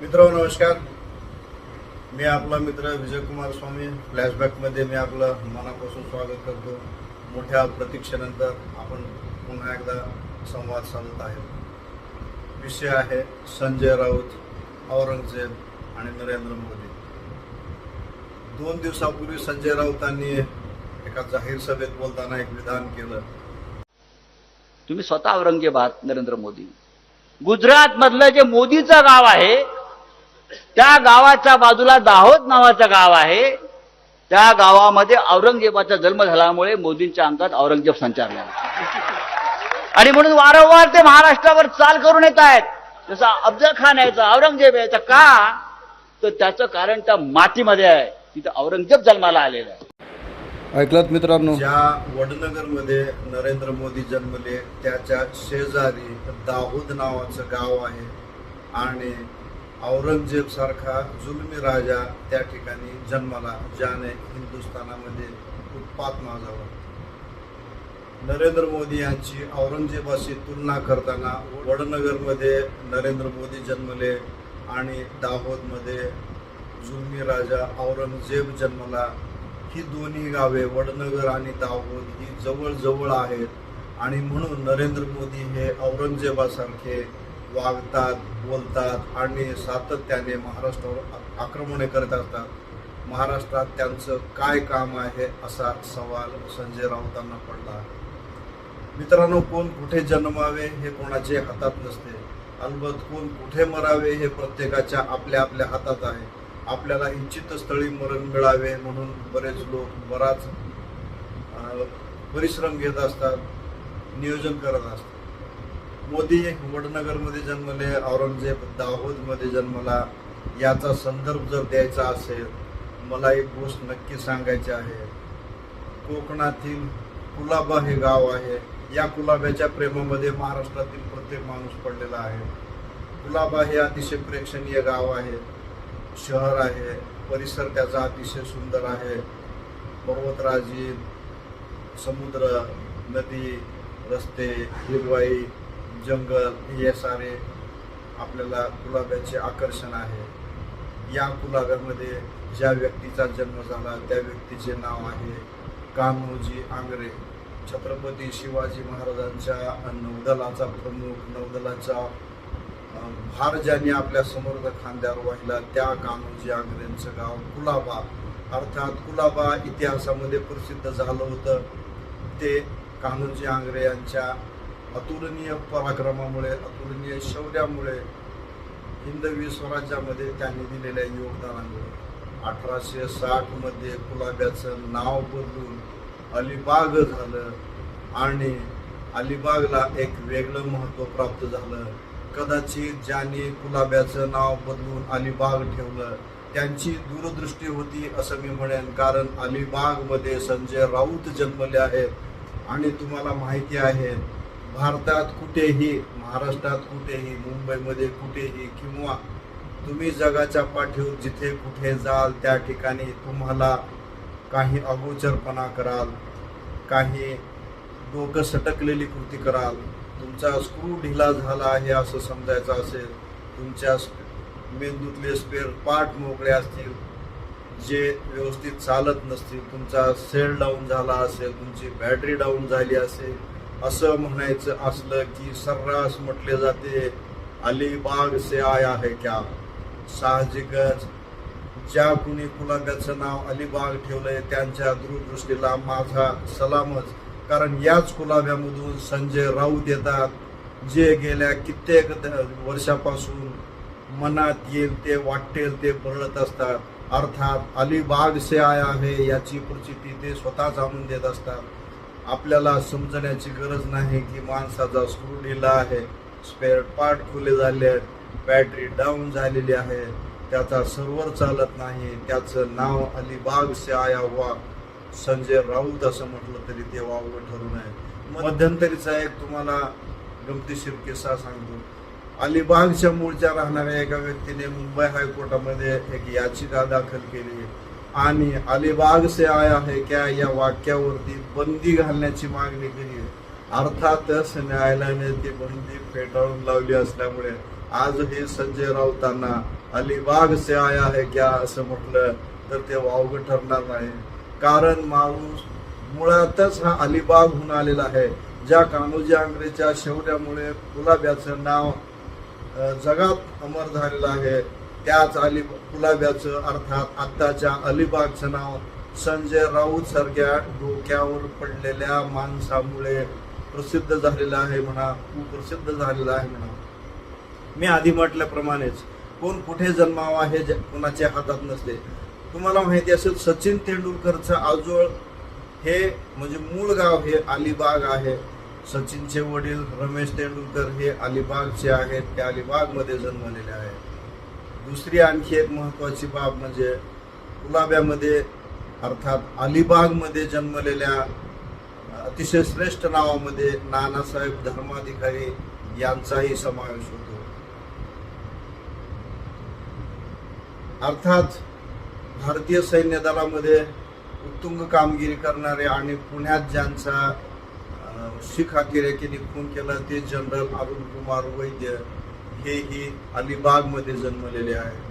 मित्र नमस्कार. मी आपला मित्र विजयकुमार स्वामी. फ्लॅशबॅकमध्ये मी आपलं मनापासून स्वागत करतो. मोठ्या प्रतीक्षेनंतर आपण पुन्हा एकदा संवाद साधत आहे. विषय आहे संजय राऊत औरंगजेब आणि नरेंद्र मोदी. दोन दिवसापूर्वी संजय राऊतांनी एका जाहीर सभेत बोलताना एक विधान केलं. तुम्ही स्वतः औरंगजेब आहात नरेंद्र मोदी. गुजरात मधलं जे मोदीचं गाव आहे त्या गावाच्या बाजूला दाहोद नावाचं गाव आहे. त्या गावामध्ये औरंगजेबाचा जन्म झाल्यामुळे मोदींच्या अंगात औरंगजेब संचारला आणि म्हणून वारंवार ते महाराष्ट्रावर चाल करून येत आहेत. जसं अफजल खान यायचा औरंगजेब यायचा का? तर त्याचं कारण त्या मातीमध्ये आहे. तिथं औरंगजेब जन्माला आलेला आहे. ऐकलात मित्रांनो? ज्या वडनगरमध्ये नरेंद्र मोदी जन्मले त्याच्या शेजारी दाऊद नावाचं गाव आहे. आणि औरंगजेब सारखा जुलमी राजा त्या ठिकाणी जन्माला ज्याने हिंदुस्थानामध्ये उत्पात माजावा. नरेंद्र मोदी यांची औरंगजेबाशी तुलना करताना वडनगरमध्ये नरेंद्र मोदी जन्मले आणि दाहोदमध्ये जुलमी राजा औरंगजेब जन्मला. ही दोन्ही गावे वडनगर आणि दाहोद ही जवळजवळ आहेत. आणि म्हणून नरेंद्र मोदी हे औरंगजेबासारखे वागतात बोलतात आणि सातत्याने महाराष्ट्रावर आक्रमणे करत असतात. महाराष्ट्रात त्यांचं काय काम आहे असा सवाल संजय राऊतांना पडला. मित्रांनो कोण कुठे जन्मावे हे कोणाचे हातात नसते. अलबत कोण कुठे मरावे हे प्रत्येकाच्या आपल्या आपल्या हातात आहे. आपल्याला इच्छित स्थळी मरण मिळावे म्हणून बरेच लोक बराच परिश्रम घेत असतात नियोजन करत असतात. मोदी वडनगरमध्ये जन्मले औरंगजेब दाहोदमध्ये जन्मला. याचा संदर्भ जर द्यायचा असेल मला एक गोष्ट नक्की सांगायची आहे. कोकणातील कुलाबा हे गाव आहे. या कुलाब्याच्या प्रेमामध्ये महाराष्ट्रातील प्रत्येक माणूस पडलेला आहे. कुलाबा हे अतिशय प्रेक्षणीय गाव आहे. शहर आहे. परिसर त्याचा अतिशय सुंदर आहे. पर्वतराजी समुद्र नदी रस्ते हिरवाई जंगल हे सारे आपल्याला कुलाब्याचे आकर्षण आहे. या कुलाब्यामध्ये ज्या व्यक्तीचा जन्म झाला त्या व्यक्तीचे नाव आहे कान्होजी आंग्रे. छत्रपती शिवाजी महाराजांच्या नौदलाचा प्रमुख नौदलाचा भार ज्यांनी आपल्या समर्थ खांद्यावर वाहिला त्या कान्होजी आंग्रेंचं गाव कुलाबा. अर्थात कुलाबा इतिहासामध्ये प्रसिद्ध झालं होतं. ते कान्होजी आंग्रे यांच्या अतुलनीय पराक्रमामुळे अतुलनीय शौर्यामुळे हिंदवी स्वराज्यामध्ये त्यांनी दिलेल्या योगदानामुळे अठराशे साठमध्ये कुलाब्याचं नाव बदलून अलिबाग झालं आणि अलिबागला एक वेगळं महत्त्व प्राप्त झालं. कदाचित ज्यांनी कुलाब्याचं नाव बदलून अलिबाग ठेवलं त्यांची दूरदृष्टी होती असं मी म्हणेन. कारण अलिबागमध्ये संजय राऊत जन्मले आहेत आणि तुम्हाला माहिती आहे भारतात कुठेही महाराष्ट्रात कुठेही मुंबईमध्ये कुठेही किंवा तुम्ही जगाच्या पाठीवर जिथे कुठे जाल त्या ठिकाणी तुम्हाला काही अगोचरपणा कराल काही डोकं सटकलेली कृती कराल. तुमचा स्क्रू ढिला झाला आहे असं समजायचं असेल तुमच्या मेंदूतले स्पेअर पार्ट मोकळे असतील जे व्यवस्थित चालत नसतील तुमचा सेल डाऊन झाला असेल तुमची बॅटरी डाऊन झाली असेल असं म्हणायचं असलं की सर्रास म्हटले जाते अलिबाग से आया है क्या? साहजिकच ज्या कुणी कुलाब्याचं नाव अलिबाग ठेवलंय त्यांच्या दूरदृष्टीला माझा सलामच. कारण याच कुलाब्यामधून संजय राऊत येतात जे गेल्या कित्येक द- वर्षापासून मनात येईल ते वाटेल ते बरळत असतात. अर्थात अलिबाग से आया आहे याची प्रचिती ते स्वतःच आणून देत असतात. आपल्याला समजण्याची गरज नाही की माणसाचा स्क्रू ढिला आहे. स्पेअर पार्ट खुले झाले आहेत. बॅटरी डाऊन झालेली आहे. त्याचा सर्व्हर चालत नाही. त्याचं नाव अलिबाग से आया हुआ संजय राऊत असं म्हटलं तरी ते वावगं ठरू नये. मध्यंतरीचा एक तुम्हाला गमतीशीर किस्सा सांगतो. अलिबागच्या मूळच्या राहणाऱ्या एका व्यक्तीने मुंबई हायकोर्टामध्ये एक याचिका दाखल केली. आणि अलिबाग से आया है क्या या वाक्यावरती बंदी घालण्याची मागणी केली अर्थातच न्यायालयाने ती बंदी फेटाळून लावली असल्यामुळे आज हे संजय राऊतांना अलिबाग से आया है क्या असं म्हटलं तर ते वावगं ठरणार नाही. कारण माणूस मुळातच हा अलिबाग होऊन आलेला आहे. ज्या कान्होजी आंग्रेच्या शौर्यामुळे गुलाब्याचं नाव जगात अमर झालेलं आहे. त्याच अली गुलाब्याचं अर्थात आत्ताच्या अलिबागचं नाव संजय राऊत सारख्या डोक्यावर पडलेल्या माणसामुळे प्रसिद्ध झालेलं आहे म्हणा कुप्रसिद्ध झालेला आहे म्हणा. मी आधी म्हटल्याप्रमाणेच कोण कुठे जन्मावा हे कोणाच्या हातात नसते. तुम्हाला माहिती असेल सचिन तेंडुलकरचं आजोळ हे म्हणजे मूळ गाव हे अलिबाग आहे. सचिनचे वडील रमेश तेंडुलकर हे अलिबागचे आहेत ते अलिबागमध्ये जन्मलेले आहेत. दुसरी आणखी एक महत्त्वाची बाब म्हणजे गुलाब्यामध्ये अर्थात अलिबागमध्ये जन्मलेल्या अतिशय श्रेष्ठ नावामध्ये नानासाहेब धर्माधिकारी यांचाही समावेश होतो. अर्थात भारतीय सैन्य दलामध्ये उत्तुंग कामगिरी करणारे आणि पुण्यात ज्यांचा शिख अतिरेकीने खून केला ते जनरल अरुण कुमार वैद्य हेही अलिबागमध्ये जन्मलेले आहेत.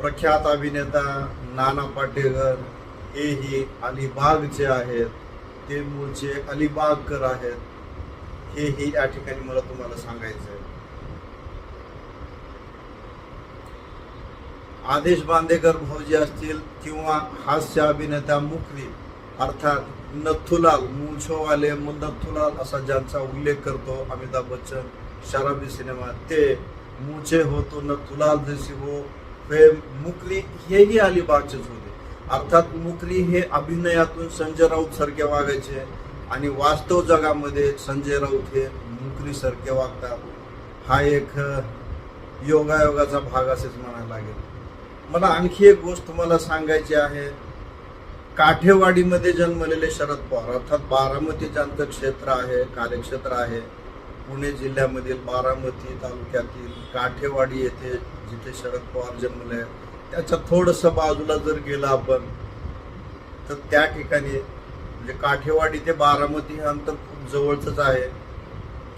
प्रख्यात अभिनेता नाना पाटेकर हेही अलिबागचे आहेत. ते मूळचे अलिबागकर आहेत. हेही या ठिकाणी मला तुम्हाला सांगायचं आहे आदेश बांदेकर भाऊजी असतील किंवा हास्य अभिनेता मुखरी अर्थात नथुलाल मूछोवाले नथुलाल असा ज्यांचा उल्लेख करतो अमिताभ बच्चन शराबी सिनेमा ते मुझे हो तो तुलाल जसिबो हो वे मुकली हेही अलिबागचेच होते अर्थात मुकली हे अभिनयातून संजय राऊत सारखे वागायचे आणि वास्तव जगामध्ये संजय राऊत हे मुकली सारखे वागतात. हा एक योगायोगाचा भाग असेच म्हणायला लागेल. मला आणखी एक गोष्ट तुम्हाला सांगायची आहे. काठेवाडीमध्ये जन्मलेले शरद पवार अर्थात बारामती ज्यांचं क्षेत्र आहे कार्यक्षेत्र आहे. पुणे जिल्ह्यामधील बारामती तालुक्यातील काठेवाडी येथे जिथे शरद पवार जन्मले त्याच्या थोडंसं बाजूला जर गेलं आपण तर त्या ठिकाणी म्हणजे काठेवाडी ते बारामती हे अंतर खूप जवळचंच आहे.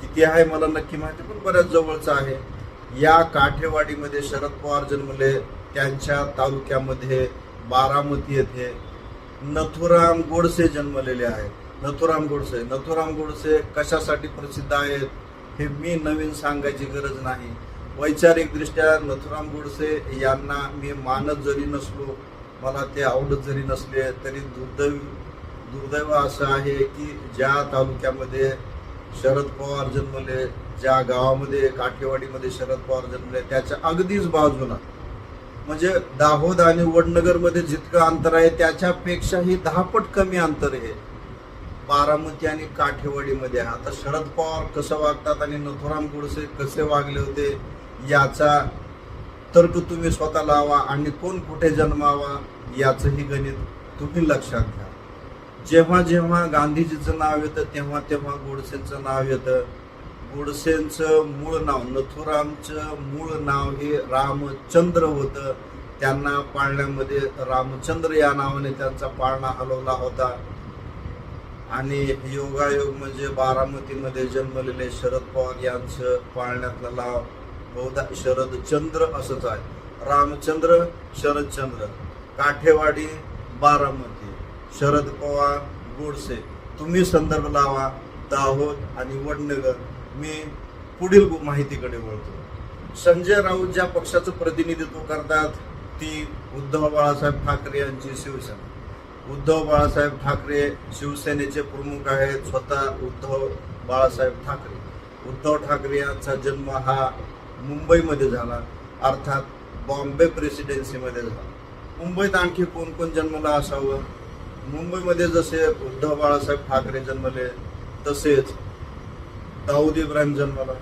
किती आहे मला नक्की माहिती पण बऱ्याच जवळचं आहे. या काठेवाडीमध्ये शरद पवार जन्मले त्यांच्या तालुक्यामध्ये बारामती येथे नथुराम गोडसे जन्मलेले आहेत. नथुराम गोडसे. नथुराम गोडसे कशासाठी प्रसिद्ध आहेत हे मी नवीन सांगायची गरज नाही. वैचारिकदृष्ट्या नथुराम गोडसे यांना मी मानत जरी नसलो मला ते आवडत जरी नसले तरी दुर्दैव दुर्दैव असं आहे की ज्या तालुक्यामध्ये शरद पवार जन्मले ज्या गावामध्ये काठेवाडीमध्ये शरद पवार जन्मले त्याच्या अगदीच बाजूला. म्हणजे दाहोद आणि वडनगरमध्ये जितकं अंतर आहे त्याच्यापेक्षाही दहापट कमी अंतर आहे. बारामती आणि काठेवाडीमध्ये. आहे. आता शरद पवार कसं वागतात आणि नथुराम गोडसे कसे वागले होते याचा तर्क तुम्ही स्वतः लावा आणि कोण कुठे जन्मावा याचंही गणित तुम्ही लक्षात घ्या. जेव्हा जेव्हा गांधीजीचं नाव येतं तेव्हा तेव्हा गोडसेंचं नाव येतं. गोडसेंचं मूळ नाव नथुरामचं मूळ नाव हे रामचंद्र होतं. त्यांना पाळण्यामध्ये रामचंद्र या नावाने त्यांचा पाळणा हलवला होता. आणि योगायोग म्हणजे बारामतीमध्ये जन्मलेले शरद पवार यांचं पाळण्यातलं नाव बहुधा शरदचंद्र असंच आहे. रामचंद्र शरदचंद्र काठेवाडी बारामती. शरद पवार गोडसे. तुम्ही संदर्भ लावा दाहोद आणि वडनगर. मी पुढील माहितीकडे वळतो. संजय राऊत ज्या पक्षाचं प्रतिनिधित्व करतात ती उद्धव बाळासाहेब ठाकरे यांची शिवसेना. उद्धव बाळासाहेब ठाकरे शिवसेनेचे प्रमुख आहेत स्वतः उद्धव बाळासाहेब ठाकरे. उद्धव ठाकरे यांचा जन्म हा मुंबईमध्ये झाला अर्थात बॉम्बे प्रेसिडेन्सीमध्ये झाला. मुंबईत आणखी कोण कोण जन्मला असावं? मुंबईमध्ये जसे उद्धव बाळासाहेब ठाकरे जन्मले तसेच दाऊद इब्राहिम जन्मला.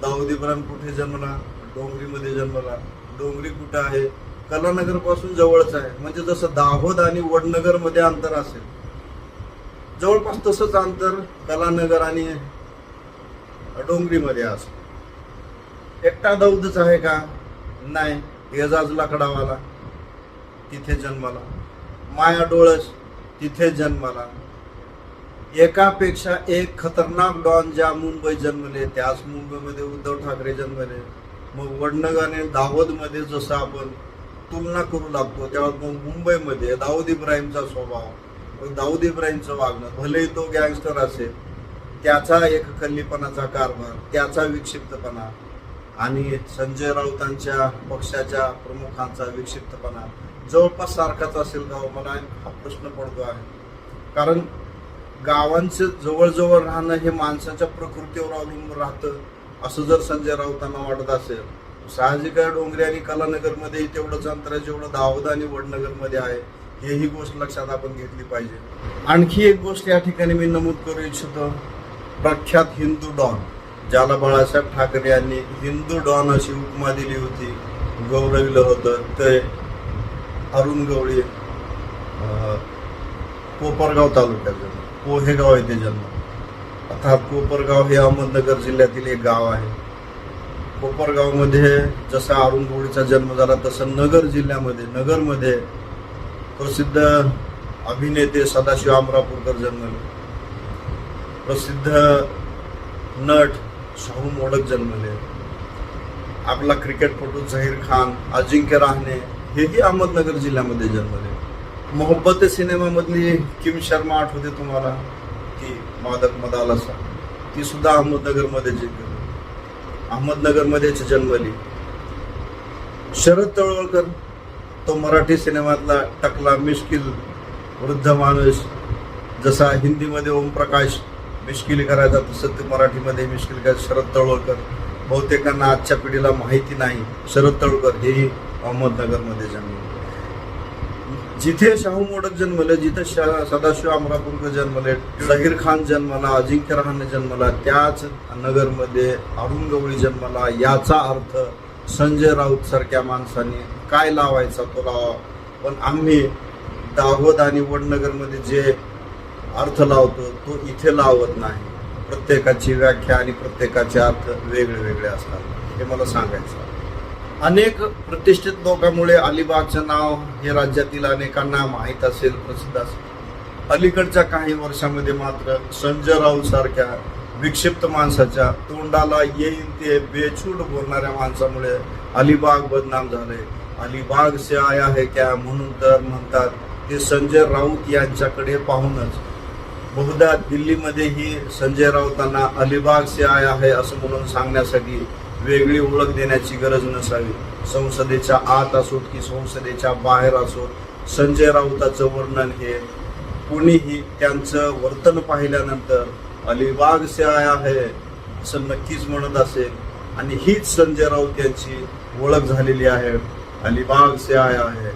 दाऊद इब्राहिम कुठे जन्मला? डोंगरीमध्ये जन्मला. डोंगरी कुठं आहे? कलानगरपासून जवळच आहे. म्हणजे जसं दाहोद आणि वडनगरमध्ये अंतर असेल. जवळपास तसंच अंतर कलानगर आणि डोंगरीमध्ये असं एकटा दौदच आहे का? नाही. एजाज लाकडावाला तिथे जन्माला. माया डोळस तिथे जन्माला. एकापेक्षा एक खतरनाक डॉन ज्या मुंबई जन्मले त्याच मुंबईमध्ये उद्धव ठाकरे जन्मले. मग वडनगर आणि दाहोदमध्ये जसं आपण तुलना करू लागतो. तेव्हा मुंबईमध्ये दाऊद इब्राहिमचा स्वभाव दाऊद इब्राहिमचं वागणं भलेही तो गँगस्टर असेल त्याचा एक खल्लीपणाचा कारभार त्याचा विक्षिप्तपणा आणि संजय राऊतांच्या पक्षाच्या प्रमुखांचा विक्षिप्तपणा जवळपास सारखाच असेल का हो? मला हा प्रश्न पडतो आहे. कारण गावांचं जवळजवळ राहणं हे माणसाच्या प्रकृतीवर अवलंबून राहतं. असं जर संजय राऊतांना वाटत असेल साहजिक आहे डोंगरी आणि कलानगरमध्ये तेवढंच अंतर आहे जेवढं दाहोद आणि वडनगरमध्ये आहे हे ही गोष्ट लक्षात आपण घेतली पाहिजे. आणखी एक गोष्ट या ठिकाणी मी नमूद करू इच्छितो. प्रख्यात हिंदू डॉन ज्याला बाळासाहेब ठाकरे यांनी हिंदू डॉन अशी उपमा दिली होती गौरविलं होतं ते अरुण गवळी कोपरगाव तालुक्यात पोहेगाव येथे जन्म. अर्थात कोपरगाव हे अहमदनगर जिल्ह्यातील एक गाव आहे. कोपरगावमध्ये जसा अरुण गोळीचा जन्म झाला तसं नगर जिल्ह्यामध्ये नगरमध्ये प्रसिद्ध अभिनेते सदाशिव अमरापूरकर जन्मले. प्रसिद्ध नट शाहू मोडक जन्मले. आपला क्रिकेटपटू झहीर खान अजिंक्य राहणे हेही अहमदनगर जिल्ह्यामध्ये जन्मले. मोहब्बत सिनेमामधली किम शर्मा आठवते तुम्हाला? ती मादक मदालसा ती सुद्धा अहमदनगरमध्ये जिंकली. अहमदनगरमध्येच जन्मली शरद तळवळकर तो मराठी सिनेमातला टकला मिश्किल वृद्ध माणूस जसा हिंदीमध्ये ओमप्रकाश मिश्किल करायचा तसं ते मराठीमध्ये मिश्किल करायचं शरद तळवळकर. बहुतेकांना आजच्या पिढीला माहिती नाही शरद तळवळकर हेही अहमदनगरमध्ये जन्मले जिथे शाहू मोडक जन्मले जिथे सदाशिव अमरापूरकर जन्मले झहीर खान जन्मला अजिंक्य रहाणे जन्मला त्याच नगरमध्ये अरुण गवळी जन्मला याचा अर्थ संजय राऊत सारख्या माणसाने काय लावायचा तो लावा. पण आम्ही दाहोद आणि वडनगरमध्ये जे अर्थ लावतो तो इथे लावत नाही. प्रत्येकाची व्याख्या आणि प्रत्येकाचे अर्थ वेगळे वेगळे असतात. हे मला सांगायचं अनेक प्रतिष्ठित लोकांमुळे अलिबागचं नाव हे राज्यातील अनेकांना माहीत असेल प्रसिद्ध असेल. अलीकडच्या काही वर्षामध्ये मात्र संजय राऊत सारख्या विक्षिप्त माणसाच्या तोंडाला येईल ते बेछूट बोलणाऱ्या माणसामुळे अलिबाग बदनाम झाले. अलिबाग से आया है क्या म्हणून तर म्हणतात ते संजय राऊत यांच्याकडे पाहूनच. बहुधा दिल्लीमध्येही संजय राऊतांना अलिबाग से आया है असं म्हणून सांगण्यासाठी वेगळी ओळख देण्याची गरज नसावी. संसदेच्या आत असोत की संसदेच्या बाहेर असोत संजय राऊताचं वर्णन हे कुणीही त्यांचं वर्तन पाहिल्यानंतर अलिबाग से आया है असं नक्कीच म्हणत असेल. आणि हीच संजय राऊत यांची ओळख झालेली आहे. अलिबाग से आया है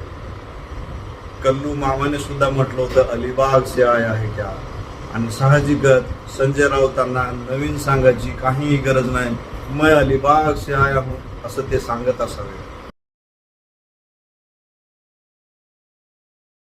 कल्लू मामाने सुद्धा म्हटलं होतं अलिबाग से आया आहे क्या? आणि साहजिकच संजय राऊतांना नवीन सांगायची काहीही गरज नाही. मैं अलिबाग से आया हूँ असं ते सांगत असावे.